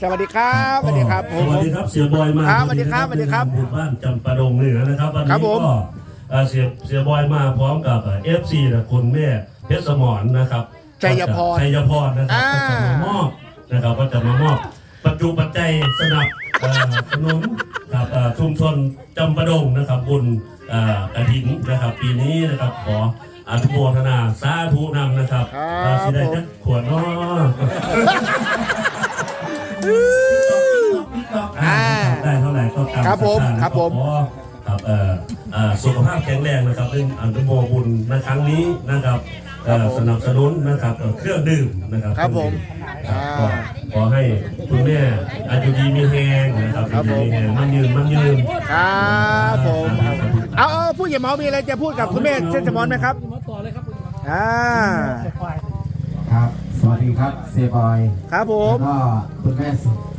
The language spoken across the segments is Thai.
สวัสดีครับสวัสดีครับผสมวัสดีครับเสียบอยมาครับสวัสดีครับสวัสดีครับหมู่บ้านจำปาดงเหนือนะครับวันครันี้บผมก็เอ่อเสียเสียบอยมาพร้อมกับเอฟซีนะคุณแม่เพชรสมรนะครับชัยพรชัยพรนะครับอ่าก็จะมามอบนะครับก็จะมามอบปัจจุปัจจัยสนับเอ่อสนุนกับเอ่อชุมชนจำปาดงนะครับบุญเอ่อกระถินนะครับปีนี้นะครับขออนุโมทนาสาธุนำนะครับครับเอ่อสิได้จักขวดเนาะ อ่าได้เท่าไหร่ก็ตามครับผมศทธาครับผม ขอครับเอ่อเอ่อสุขภาพแข็งแรงนะครับเป็นอนุโมบุญในครั้งนี้นะครับเอ่อสนับสนุนนะครับเอ่อเครื่องดื่มนะครับครับผมครับก็อ่าขอให้คุณแม่อายุดีมีแหงนะครับครับผมมีแหงมันยืนมันยืน ครับผมเอาเอาผู้ใหญ่หมอมีอะไรจะพูดกับคุณแม่เส้นสมอนไหมครับอ่า ครับ สวัสดีครับเซบอยครับผมแล้วก็คุณแม่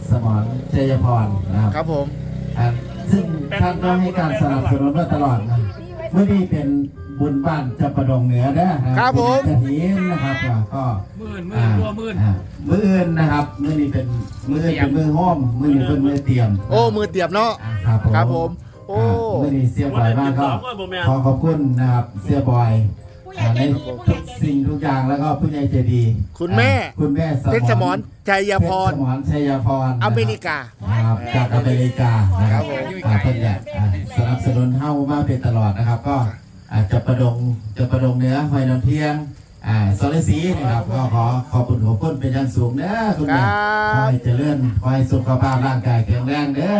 สมรเจยพรนะครับ ครับผม อ่าซึ่งท่านก็ให้การสนับสนุนมาตลอดนะเมื่อนี้เป็นบุญบ้านจะประดงเหนือนะครับผมเป็นกระถินนะครับอ่าก็มื่นอ่ามื่นตัวมื่นอ่ามืออื่นนะครับมือนี้เป็นมืออื่นเป็นมือห้อมมือนี้เป็นมือเตรียมโอ้ มือเตียบเนาะ อ่าครับผมครับผม โอ้ามือนี้เสียบอยมากก็ขอขอบคุณนะครับเสียบอย อ่าในทุกสิ่งทุกอย่างแล้วก็ผู้ใหญ่ใจดีคุณแม่ อ่าคุณแม่เพชรสมอนชัยพร เพชสมรชัยพรอเมริกา ครับจากอเมริกานะคครัรับบผมอ่าเพิ่นเนี่ยอ่าสนับสนุนเฮ้ามาเป็นตลอดนะครับ ก็อาจจะประดงจะประดงเนื้อหอยนางเทียงอ่าสรศรีนะครับก็ขอขอบคุณขอบคุณเป็นอย่างสูงเด้อคุณครัแม่ขอบให้เจริญขอให้สุขภาพร่างกายแข็งแรงเด้อ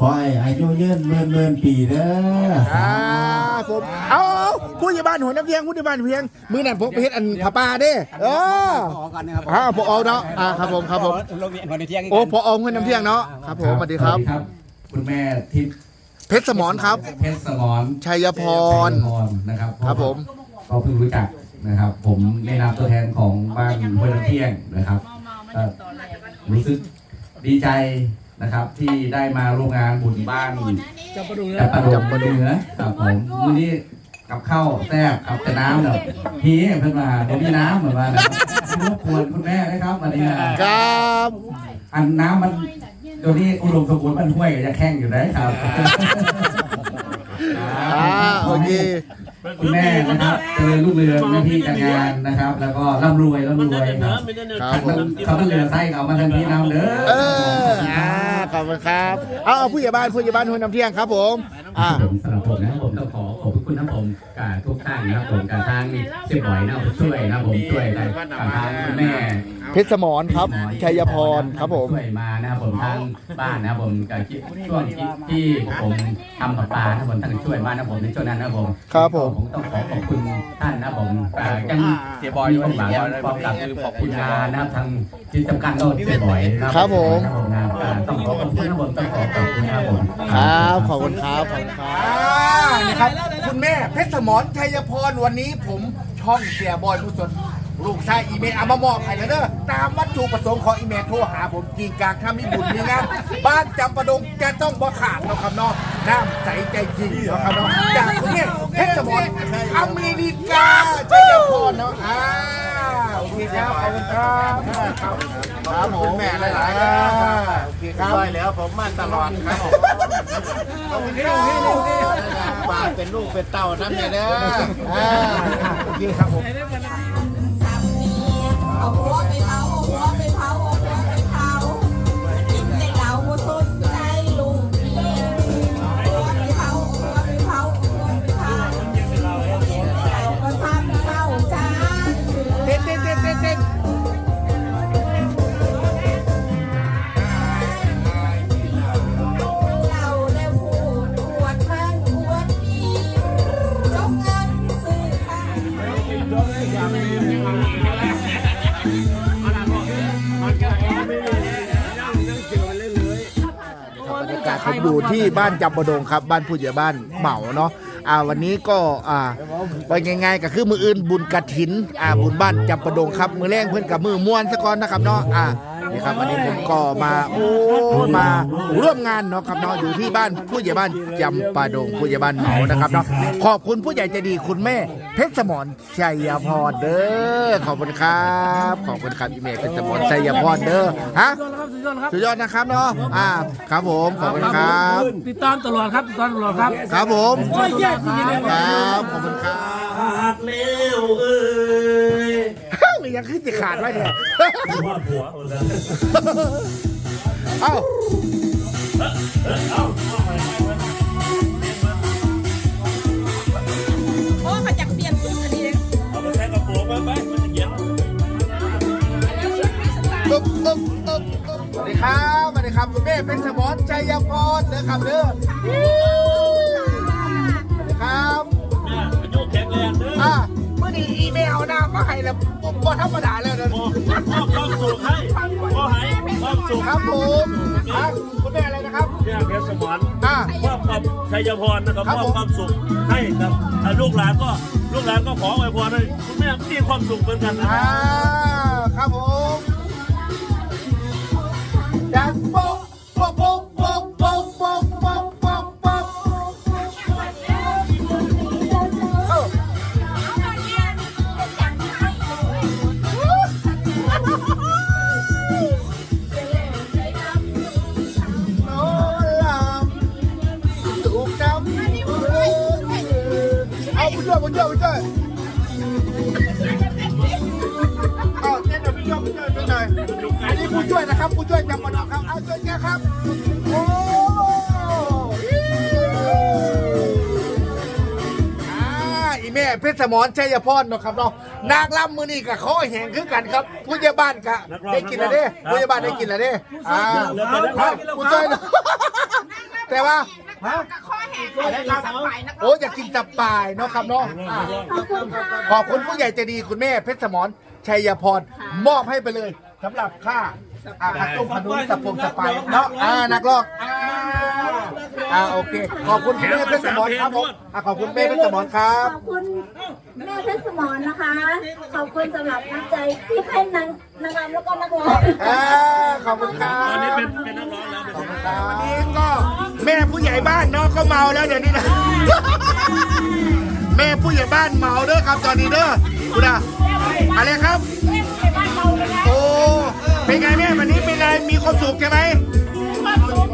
ขอให้อายุยืนหมื่นหมื่นปีเด้อครับผมเอาเอาผู้ใหญ่บ้านหัวน้ำเพียงผู้ใหญ่บ้านเพียงมือนั่นผมไปเฮ็ดอันผาป่าเด้เออออกกันนะครับอ่าพอเอาเนาะอ่าครับผมครับผมโรงเรียนคนในเที่ยงโอ้พอเอาเงินน้ำเพียงเนาะครับผมสวัสดีครับ คุณแม่ทิพย์เพชรสมอนครับ เพชรสมรชัยพรพรนะครับครับผมก็เพิ่งรู้จักนะครับ ผมในนามตัวแทนของบ้านห้วยน้ำเที่ยงนะครับก็รู้สึกดีใจ นะครับ ที่ได้มาร่วมงานบุญบ้านจะประดูจับประดงเหนือครับผมวันนี้กับข้าวแซ่บกับแต่น้ำแบบพีเพิ่นมาเดี๋ยวมีน้ำเหมือนว่านะครับรบกวนคุณแม่นะครับวันนี้นะครับ อันน้ำมันเดี๋ยวนี้อุดมสมบูรณ์มันห้วยก็จะแข้งอยู่นะครับอ่าโอเค คุณแม่นะครับเจริญรุ่งเรืองหน้าที่การงานนะครับ แล้วก็ร่ำรวยร่ำรวยครับครับผมเขาต้องเหลือไส้เขามาทันทีน้ำเด้อเอออ่า ขอบคุณครับ เอาเอาผู้ใหญ่บ้านผู้ใหญ่บ้านหัวน้ำเที่ยงครับผมอ่า ผมสำหรับผมนะครับผมต้องขอขอบคุณทั้งผมกับทุกท่านนะครับผมกับทางเสียบ่อยนะครับผมช่วยนะครับผมช่วยกันกับทางคุณแม่เพชรสมอนครับชัยพรครับผม ช่วยมานะครับผมทางบ้านนะครับผมกับช่วงที่ผมทำกับปลานะครับผมท่านช่วยมานะครับผมในช่วงนั้นนะครับผมครับผม ผมต้องขอขอบคุณท่านนะครับผมอ่ายังเสียบอยด้วยหวังพร้อมกับขอบคุณงานนะครับทางที่สำคัญก็เสียบ่อยนะครับผมครับผมงานอ่าต้องขอขอบคุณนะครับผมต้องขอขอบคุณนะครับผมครับขอบคุณครับขอบคุณครับ นะครับคุณแม่เพชรสมรชัยพรวันนี้ผมช่องเสียบอยผู้สนลูกชายอีเมลเอามามอบให้แล้วเด้อตามวัตถุประสงค์ของอีเมลโทรหาผมกินกลางถ้ามีบุญมีงานบ้านจำประดงจะต้องบ่ขาดเนาะครับเนาะน้ำใสใจจริงเนาะครับเนาะจากคุณแม่เพชรสมรอเมริกาชัยพรเนาะอ่าโอเคครับขอบคุณครับ ครับครับผมแม่หลายๆครับโอเคครับได้แล้วผมมาตลอดครับผมขอบคุณครับฝากเป็นลูกเป็นเต้าน้ำเนี่ยเด้ออ่าโอเคครับผม อยู่ที่บ้านจำปะดงครับ บ้านผู้ใหญ่บ้านเหมาเนาะอ่าวันนี้ก็อ่าไปง่ายๆก็คือมืออื่นบุญกระถินอ่าบุญบ้านจำปะดงครับมือแรงเพื่อนกับมือม้วนสะก่อนนะครับเนาะอ่า นี่ครับวันนี้ผมก็มาโอ้มาร่วมงานเนาะครับเนาะอยู่ที่บ้านผู้ใหญ่บ้านจำปาดงผู้ใหญ่บ้านเหมานะครับเนาะขอบคุณผู้ใหญ่ใจดีคุณแม่ เพชรสมรชัยพรเด้อขอบคุณครับขอบคุณครับอีเมลเพชรสมรชัยพรเด้อฮะสุดยอดนะครับเนาะอ่าครับผมขอบคุณครับติดตามตลอดครับติดตามตลอดครับครับผมโอ้ยแย่จริงๆเลยครับขอบคุณครับขาดเร็วเอ้ยมียังขึ้นจะขาดไว้เนี่ย ว่าผัวเอาแล้วเอ้าโอ้เขาจะเปลี่ยนชุดอันนี้เลยเอาไปใช้กระโปรงมาไปมันจะเย็นตึ๊บตึ๊บตึ๊บตึ๊บสวัสดีครับสวัสดีครับคุณแม่เป็นสมรชัยพรเด้อครับเด้อสวัสดีครับแม่อายุแข็งแรงเด้ออ่าเมื่อนี้อีเมลเอาหน้ามาให้แล้วบ่ธรรมดาแล้วนะ สุขครับผมครับคุณแม่อะไรนะครับเนี่ยเพชรสมรอ่ามอบความชัยพรนะครับครับมผอบมความสุขให้กับอ่าลูกหลานก็ลูกหลานก็ขออวยพรให้คุณแม่มีความสุขเหมือนกันนะอ่าครับ วยนะครับผู้ช่วยจำปาดอกครับเอาช่วยแกครับโอ้อ่าอีแม่เพชรสมรชัยพรเนาะครับเนาะนางรำมือนี่กับข้อแหงคือกันครับผู้ใหญ่บ้านกะได้กินแล้วเด้ผู้ใหญ่บ้านได้กินแล้วเด้อ่าครับผู้ช่วยนะแต่ว่าข้อแหกเลยสับไปนะโอ้อยากกินตับปลายเนาะครับเนาะอ่าขอบคุณผู้ใหญ่ใจดีคุณแม่เพชรสมรชัยพรมอบให้ไปเลยสำหรับค่า อ่าขนมขนุนสับปงสับไปายเนาะอ่านักลอกอ่าอ่าโอเค ขอบคุณคุณแม่เพชรสมรครับผมอ่าขอบคุณแม่เพชรสมรครับ ขอบคุณแม่เพชรสมรนะคะ ขอบคุณสำหรับน้ำใจที่ให้นางนางงามแล้วก็นักร้องอ่าขอบคุณครับตอนนี้เป็นเป็นนักร้องแล้วเป็นนักร้องครับวันนี้ก็แม่ผู้ใหญ่บ้านเนาะก็เมาแล้วเดี๋ยวนี้นะแม่ผู้ใหญ่บ้านเมาเด้อครับตอนนี้เด้อคุณอะอะไรครับโอ้ เป็นไงแม่วันนี้เป็นไงมีความสุขใช่ไหมมีความสุข